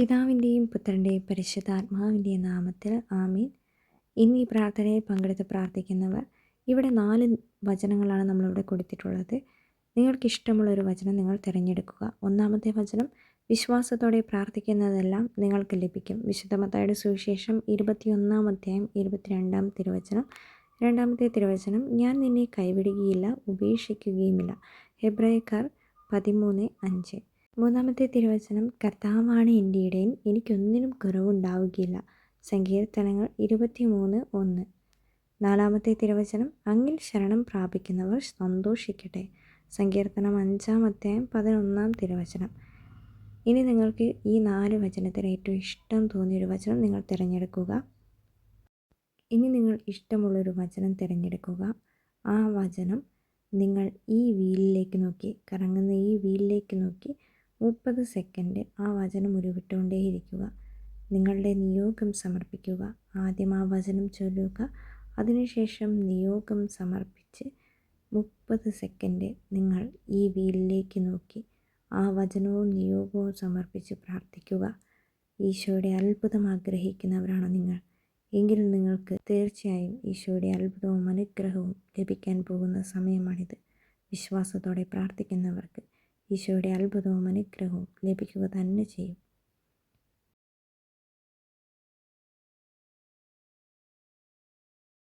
പിതാവിന്റെയും പുത്രന്റെയും പരിശുദ്ധാത്മാവിന്റെയും നാമത്തിൽ ആമീൻ. ഇന്ന് ഈ പ്രാർത്ഥനയിൽ പങ്കെടുത്ത് പ്രാർത്ഥിക്കുന്നവർ ഇവിടെ നാല് വചനങ്ങളാണ് നമ്മളിവിടെ കൊടുത്തിട്ടുള്ളത്. നിങ്ങൾക്കിഷ്ടമുള്ള ഒരു വചനം നിങ്ങൾ തിരഞ്ഞെടുക്കുക. ഒന്നാമത്തെ വചനം വിശ്വാസത്തോടെ പ്രാർത്ഥിക്കുന്നതെല്ലാം നിങ്ങൾക്ക് ലഭിക്കും. വിശുദ്ധമത്തായുടെ സുവിശേഷം ഇരുപത്തിയൊന്നാം അധ്യായം ഇരുപത്തിരണ്ടാം തിരുവചനം. രണ്ടാമത്തെ തിരുവചനം ഞാൻ നിന്നെ കൈവിടുകയില്ല ഉപേക്ഷിക്കുകയുമില്ല. ഹെബ്രയക്കാർ പതിമൂന്ന് അഞ്ച്. മൂന്നാമത്തെ തിരുവചനം കർത്താവാണ് എന്റെ ഇടയൻ എനിക്കൊന്നിനും കുറവുണ്ടാവുകയില്ല. സങ്കീർത്തനങ്ങൾ ഇരുപത്തിമൂന്ന് ഒന്ന്. നാലാമത്തെ തിരുവചനം അങ്ങിൽ ശരണം പ്രാപിക്കുന്നവർ സന്തോഷിക്കട്ടെ. സങ്കീർത്തനം അഞ്ചാം അധ്യായം പതിനൊന്നാം തിരുവചനം. ഇനി നിങ്ങൾക്ക് ഈ നാല് വചനത്തിൽ ഏറ്റവും ഇഷ്ടം തോന്നിയൊരു വചനം നിങ്ങൾ തിരഞ്ഞെടുക്കുക. ഇനി നിങ്ങൾ ഇഷ്ടമുള്ളൊരു വചനം തിരഞ്ഞെടുക്കുക. ആ വചനം നിങ്ങൾ ഈ വീലിലേക്ക് നോക്കി കറങ്ങുന്ന ഈ വീലിലേക്ക് നോക്കി മുപ്പത് സെക്കൻഡ് ആ വചനം ഉരുവിട്ടുകൊണ്ടേയിരിക്കുക. നിങ്ങളുടെ നിയോഗം സമർപ്പിക്കുക. ആദ്യം ആ വചനം ചൊല്ലുക. അതിനുശേഷം നിയോഗം സമർപ്പിച്ച് മുപ്പത് സെക്കൻഡ് നിങ്ങൾ ഈ വീലിലേക്ക് നോക്കി ആ വചനവും നിയോഗവും സമർപ്പിച്ച് പ്രാർത്ഥിക്കുക. ഈശോയുടെ അത്ഭുതം ആഗ്രഹിക്കുന്നവരാണ് നിങ്ങൾ. എങ്കിൽ നിങ്ങൾക്ക് തീർച്ചയായും ഈശോയുടെ അത്ഭുതവും അനുഗ്രഹവും ലഭിക്കാൻ പോകുന്ന സമയമാണിത്. വിശ്വാസത്തോടെ പ്രാർത്ഥിക്കുന്നവർക്ക് ഈശോയുടെ അത്ഭുതവും അനുഗ്രഹവും ലഭിക്കുക തന്നെ ചെയ്യും.